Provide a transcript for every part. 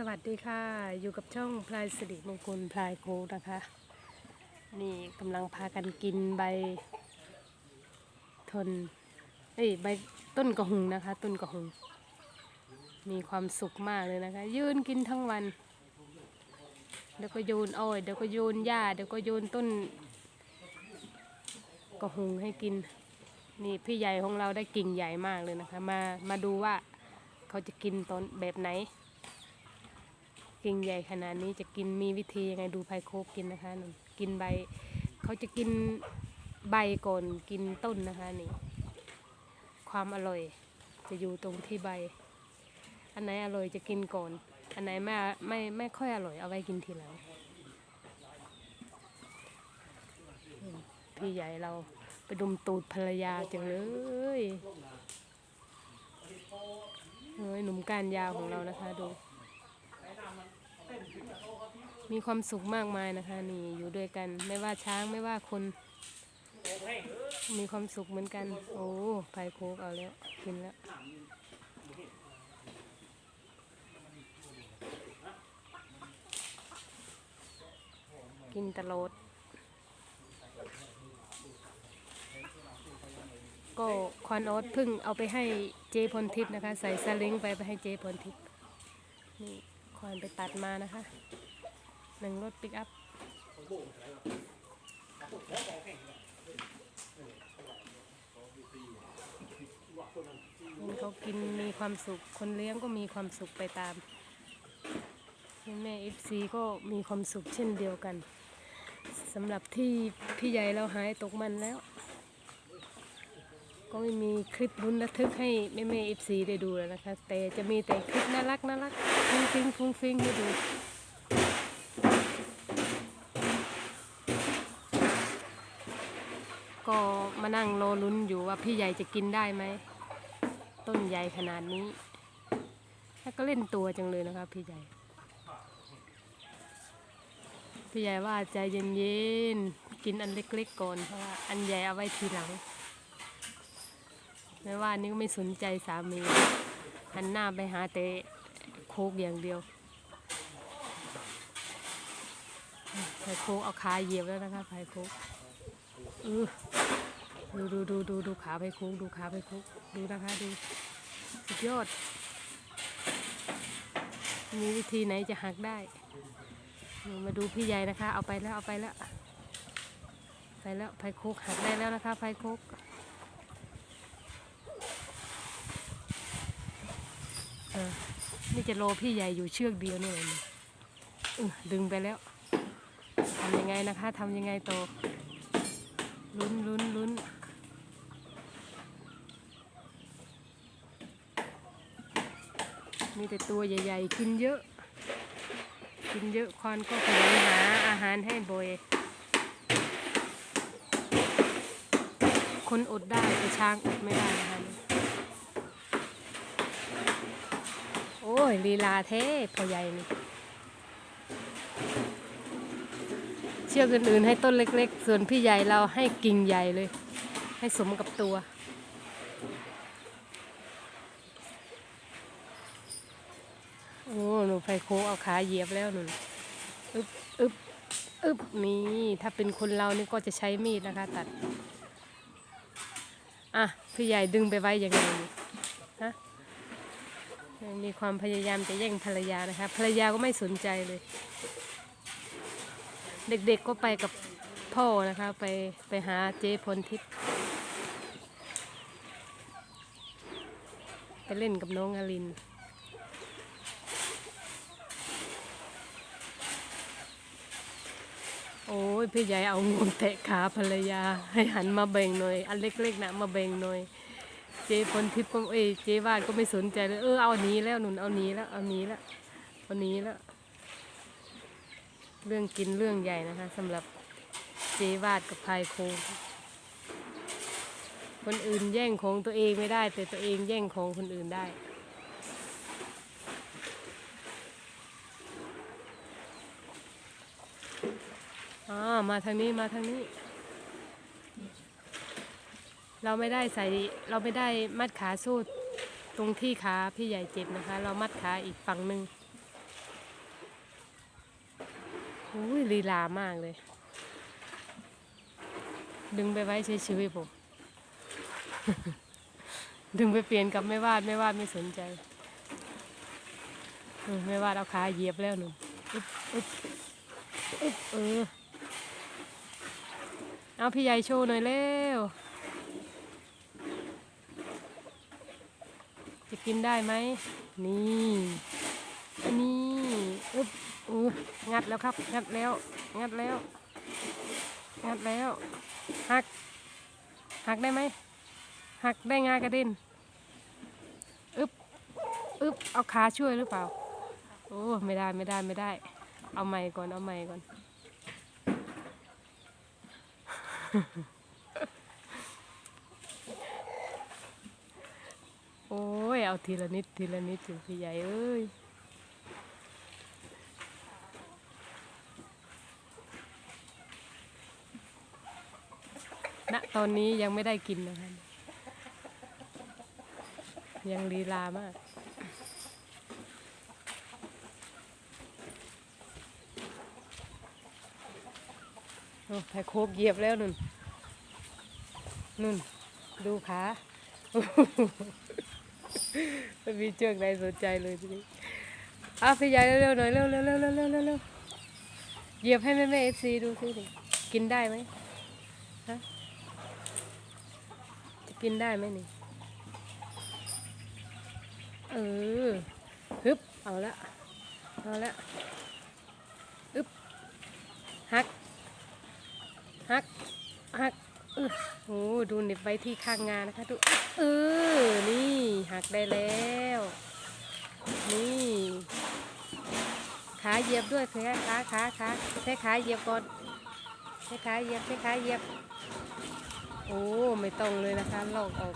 สวัสดีค่ะ อยู่กับช่องพลายสิริมงคลพลายโคนะคะ นี่กำลังพากันกินใบ ทนเอ้ยใบต้นกระหุงนะคะ ต้นกระหุง มีความสุขมากเลยนะคะ ยืนกินทั้งวันเดี๋ยวก็โยนอ้อยเดี๋ยวก็โยนหญ้าเดี๋ยวก็โยนต้นกระหุงให้กิน นี่พี่ใหญ่ของเราได้กิ่งใหญ่มากเลยนะคะ มามาดูว่าเขาจะกินตอนแบบไหน กิ่งใหญ่ขนาดนี้จะกินมีวิธียังไงดูไพโคบกินนะคะนั่นกินใบ เขาจะกินใบก่อนกินต้นนะคะนี่ ความอร่อยจะอยู่ตรงที่ใบ อันไหนอร่อยจะกินก่อน อันไหนไม่ไม่ไม่ค่อยอร่อยเอาไว้กินทีหลังพี่ใหญ่เราไปดุมตูดภรรยาจังเลยเฮ้ยหนุ่มกานยาวของเรานะคะดู มีความสุขมากมายนะคะ นี่อยู่ด้วยกัน ไม่ว่าช้างไม่ว่าคน มีความสุขเหมือนกัน โอ้ไผ่โคกเอาแล้วกินแล้วกินตลอดก็ควานโอ๊ตเพิ่งเอาไปให้เจพลทิพย์นะคะ ใส่ซาเล้งไปไปให้เจพลทิพย์นี่ควานไปตัดมานะคะ หนึ่งรถปิกอัพเห็นเขากินมีความสุข คนเลี้ยงก็มีความสุขไปตามแม่เอฟซีก็มีความสุขเช่นเดียวกันสำหรับที่พี่ใหญ่เราหายตกมันแล้ว ก็ไม่มีคลิประทึกให้แม่แม่เอฟซีได้ดูแล้วนะคะ แต่จะมีแต่คลิปน่ารักน่ารักฟุ้งฟิงฟุ้งฟิงให้ดู ก็มานั่งรอลุ้นอยู่ว่าพี่ใหญ่จะกินได้ไหม ต้นใหญ่ขนาดนี้ แล้วก็เล่นตัวจังเลยนะคะพี่ใหญ่ พี่ใหญ่ว่าใจเย็นๆ กินอันเล็กๆก่อนเพราะว่าอันใหญ่เอาไว้ทีหลัง ไม่ว่านี่ก็ไม่สนใจสามีหันหน้าไปหาแต่โคกอย่างเดียวไผ่โคกเอาขาเหยียบแล้วนะคะไผ่โคก ดูดูดูดูดูขาไปโค้งดูขาไปโค้งดูนะคะดูสุดยอด มีวิธีไหนจะหักได้มาดูพี่ใหญ่นะคะ เอาไปแล้วเอาไปแล้ว ไปแล้วไฟโคกหักได้แล้วนะคะไฟโคกเออนี่จะโลพี่ใหญ่อยู่เชือกเดียวนี่เลยนี่เออดึงไปแล้วทำยังไงนะคะทำยังไงโต ลุ้นลุ้นลุ้นมีแต่ตัวใหญ่ๆ กินเยอะ กินเยอะควานก็ขยันหาอาหารให้บ่อยคนอดได้แต่ช้างอดไม่ได้นะคะโอ้ยลีลาเท่พอใหญ่นี่ ชือกอื่นๆให้ต้นเล็ก ๆ ส่วนพี่ใหญ่เราให้กิ่งใหญ่เลย ให้สมกับตัว โอ้หนูไฟโค้งเอาขาเหยียบแล้วหนูอึบอึบอึบนี่ถ้าเป็นคนเรานี่ก็จะใช้มีดนะคะ ตัด อะพี่ใหญ่ดึงไปไว้ยังไงฮะมีความพยายามจะแย่งภรรยานะคะ ภรรยาก็ไม่สนใจเลย เด็กๆก็ไปกับพ่อนะคะไปไปหาเจ๊พลทิพย์ไปเล่นกับน้องอลิน โอ้ยพี่ใหญ่เอางวงแตะขาภรรยา ให้หันมาแบ่งหน่อย อันเล็กๆนะมาแบ่งหน่อย เจ๊พลทิพย์ก็เอ้ยเจ๊วาดก็ไม่สนใจเลยเออเอาหนี้แล้วหนุนเอาหนี้แล้วเอาหนี้แล้วเอาหนี้แล้ว เรื่องกินเรื่องใหญ่นะคะสำหรับเจวาดกับพายโคงคนอื่นแย่งของตัวเองไม่ได้ แต่ตัวเองแย่งของคนอื่นได้อ๋อมาทางนี้มาทางนี้ เราไม่ได้ใส่เราไม่ได้มัดขาสู้ตรงที่ขาพี่ใหญ่เจ็บนะคะ เรามัดขาอีกฝั่งหนึ่ง อุ้ยลีลามากเลย ดึงไปไว้ใช้ชีวิตผม ดึงไปเปลี่ยนกับไม่วาดไม่วาดไม่สนใจไม่วาดเอาขาเหยียบแล้วหนุ่มอึ๊บอึ๊บอึ๊บเออเอาพี่ใหญ่โชว์หน่อยเร็ว จะกินได้ไหม นี่ นี่ อึ๊บ งัดแล้วครับ งัดแล้ว งัดแล้ว งัดแล้ว หัก หักได้ไหม หักได้งากระเด็นอึบอึบเอาขาช่วยหรือเปล่า โอ้ไม่ได้ไม่ได้ไม่ได้ เอาใหม่ก่อนเอาใหม่ก่อน โอ้ยเอาทีละนิดทีละนิดถึงพี่ใหญ่เอ้ย ณตอนนี้ยังไม่ได้กินนะคะยังลีลามาก โอ้ไผ่โคกเหยียบแล้วนุ่น นุ่น ดูขาไม่มีเชือกใดสนใจเลยทีนี้อาพี่ใหญ่เร็วๆหน่อยเร็วๆเร็วๆเร็วๆเร็วๆเร็วๆเหยียบให้แม่แม่เอฟซีดูสิดิกินได้ไหมฮะจะ กินได้ไหมนี่ เออ ฮึบ เอาละ เอาละอึบฮัก ฮัก ฮักเออโอ้ดูเน็บไว้ที่ข้างงานนะคะดูเออ นี่หักได้แล้ว นี่ ขาเหยียบด้วยขาขาขาขาใช้ขาเหยียบก่อนใช้ขาเหยียบใช้ขาเหยียบ โอ้ไม่ต้องเลยนะคะลอกออก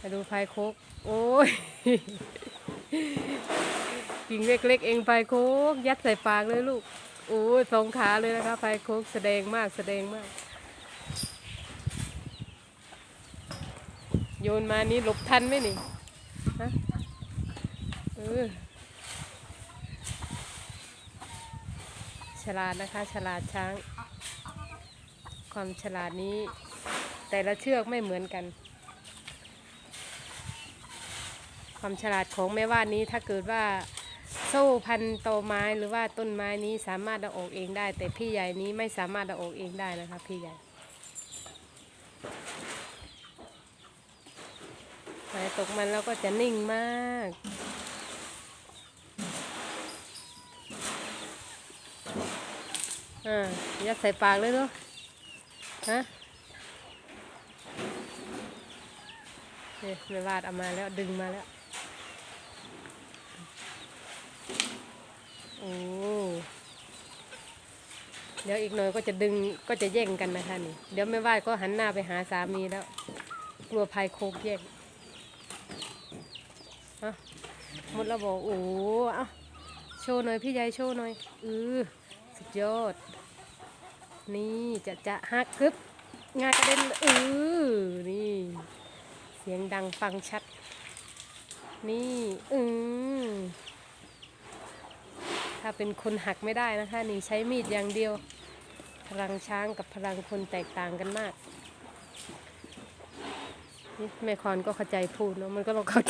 มาดูพายโคก โอ้ยกิ่งเล็กๆเองพายโคก ยัดใส่ปากเลยลูก โอ้ยสองขาเลยนะคะพายโคกแสดงมากแสดงมาก โยนมานี่หลบทันไหมนี่ฮะเออฉลาดนะคะ ฉลาดช้าง ความฉลาดนี้ แต่ละเชือกไม่เหมือนกัน ความฉลาดของแม่ว่านนี้ถ้าเกิดว่าโซ่พันตอไม้หรือว่าต้นไม้นี้สามารถเอาออกเองได้ แต่พี่ใหญ่นี้ไม่สามารถเอาออกเองได้นะคะพี่ใหญ่หายตกมันแล้วก็จะนิ่งมากอ่ายัดใส่ปากเลยเนาะ ฮะเนี่ยไม่วาดเอามาแล้วดึงมาแล้ว โอ้ เดี๋ยวอีกหน่อยก็จะดึงก็จะแย่งกันนะคะนี่ เดี๋ยวไม่ว่าก็หันหน้าไปหาสามีแล้ว กลัวภัยโคกแย่งเอะหมดแล้วบอกโอ้ เอะโชว์หน่อยพี่ใหญ่โชว์หน่อย อือสุดยอด นี่จะจะฮักกึบงากระเด็นเออนี่ เสียงดังฟังชัด นี่อือถ้าเป็นคนหักไม่ได้นะคะ นี่ใช้มีดอย่างเดียว พลังช้างกับพลังคนแตกต่างกันมากนี่แม่คอนก็เข้าใจพูดเนาะมันก็ต้องเข้า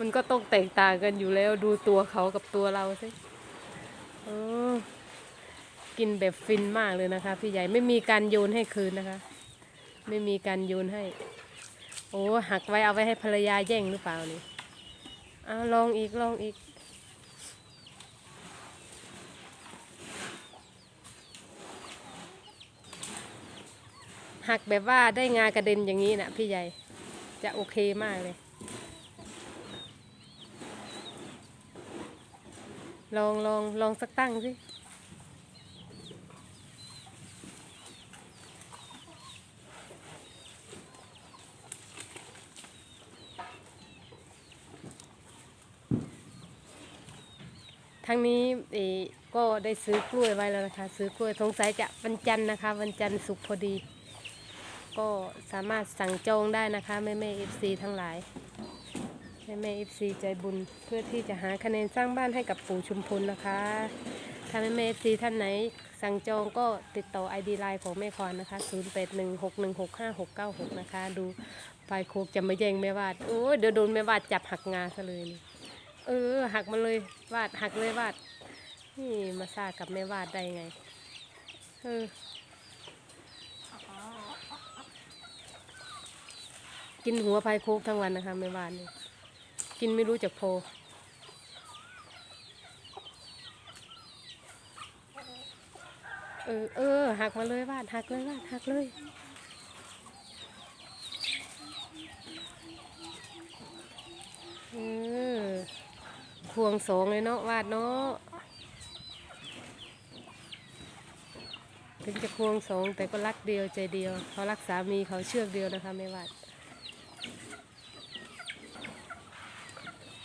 มันก็ต้องแตกต่างกันอยู่แล้วดูตัวเขากับตัวเราสิเออ กินแบบฟินมากเลยนะคะพี่ใหญ่ไม่มีการโยนให้คืนนะคะ ไม่มีการโยนให้ โอ้หักไว้เอาไว้ให้ภรรยาแย่งหรือเปล่านี่เอาลองอีกลองอีกหักแบบว่าได้งากระเด็นอย่างนี้นะพี่ใหญ่จะโอเคมากเลย ลองลองลองสักตั้งสิ ทั้งนี้ก็ได้ซื้อกล้วยไว้แล้วนะคะ ซื้อกล้วยสงสัยจะวันจันทร์นะคะ วันจันทร์สุกพอดี ก็สามารถสั่งจองได้นะคะแม่แม่เอฟซีทั้งหลายแม่แม่เอฟซีใจบุญเพื่อที่จะหาคะแนนสร้างบ้านให้กับปู่ชุมพลนะคะถ้าแม่แม่เอฟซีท่านไหนสั่งจองก็ติดต่อ ID ไลน์ของแม่คอนนะคะ 0816165696 นะคะ ดูไฟโคกจะมาแย่งแม่วาดโอ้ยเดี๋ยวโดนแม่วาดจับหักงาซะเลยนี่ เออ หักมาเลยวาดหักเลยวาด นี่มาซ่ากับแม่วาดได้ไง เออกินหัวไฟโคกทั้งวันนะคะแม่วาดนี่กินไม่รู้จักโพเออเออหักมาเลยวาดหักเลยวาดหักเลย เออ ควงสองเลยเนาะวาดเนาะถึงจะควงสองแต่ก็รักเดียวใจเดียว เขารักสามีเขาเชือกเดียวนะคะไม่วาด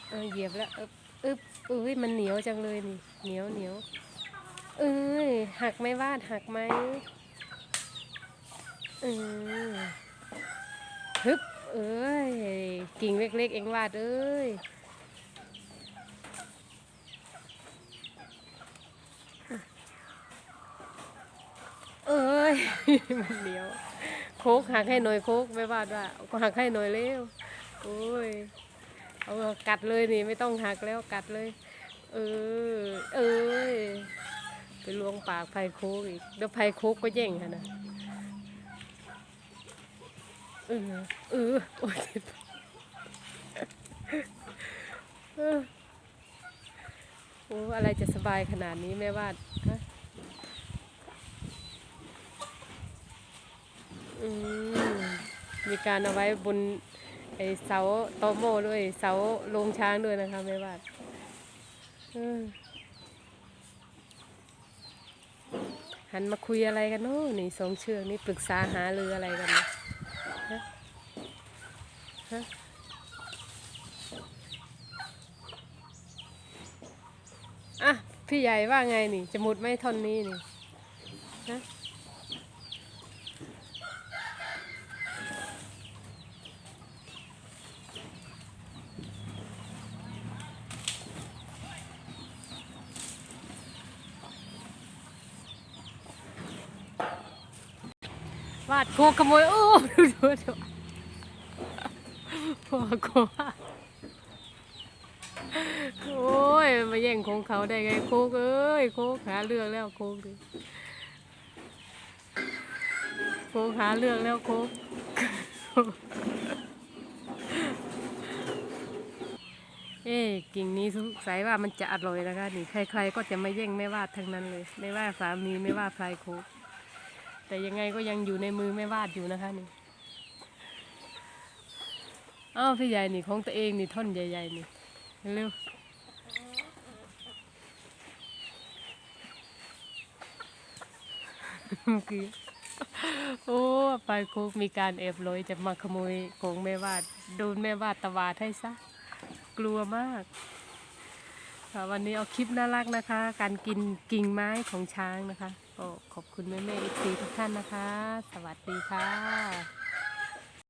เออเหยียบแล้วอึบอึบอุ้ยมันเหนียวจังเลยนี่เหนียวเหนียวเอ้ยหักไหมวาดหักไหมเออฮึบเอ้ยกิ่งเล็กๆเองวาดเอ้ย อ้ยมันเหนียวโคกหักให้หน่อยโคกไม่ว่าว่าก็หักให้หน่อยเร็วโอ้ยเอากัดเลยนี่ไม่ต้องหักแล้วกัดเลย เออ เอ้ยไปลวงปากไผ่โคกอีกเดี๋ยวไผ่โคกก็แย่งค่ะนะเออเออโอ้ยโอ้อะไรจะสบายขนาดนี้แม่วาดฮะ มีการเอาไว้บนไอเสาโตโม่ด้วย เสาโรงช้างด้วยนะคะแม่บ้านหันมาคุยอะไรกันเนาะนี่สองเชือกนี่ปรึกษาหารืออะไรกันเนี่ยฮะฮะอะพี่ใหญ่ว่าไงนี่ จะหมุดไหม่ท่อนนี้นี่ฮะาดโคขโมย โอ้ดูดูดูพ่อโคโอ้ย มาแย่งของเขาได้ไงโคกเอ้ยโคกหาเรื่องแล้วโคกดิโคกหาเรื่องแล้วโคกเอ๊กิ่งนี้สงสัยว่ามันจะอร่อยนะคะนี่ใคร ๆ ก็จะมาแย่งไม่ว่าทั้งนั้นเลย ไม่ว่าสามีไม่ว่าใครโคก แต่ยังไงก็ยังอยู่ในมือแม่วาดอยู่นะคะนี่อ้าวพี่ใหญ่นี่ของตัวเองนี่ท่อนใหญ่ๆนี่เร็วเมื่อโอ้ไปคุกมีการแอบลอยจะมาขโมยของแม่วาดโดนแม่วาดตวาดให้ซะ กลัวมากวันนี้เอาคลิปน่ารักนะคะ การกินกิ่งไม้ของช้างนะคะ ก็ขอบคุณแม่แม่อีกทีทุกท่านนะคะ สวัสดีค่ะ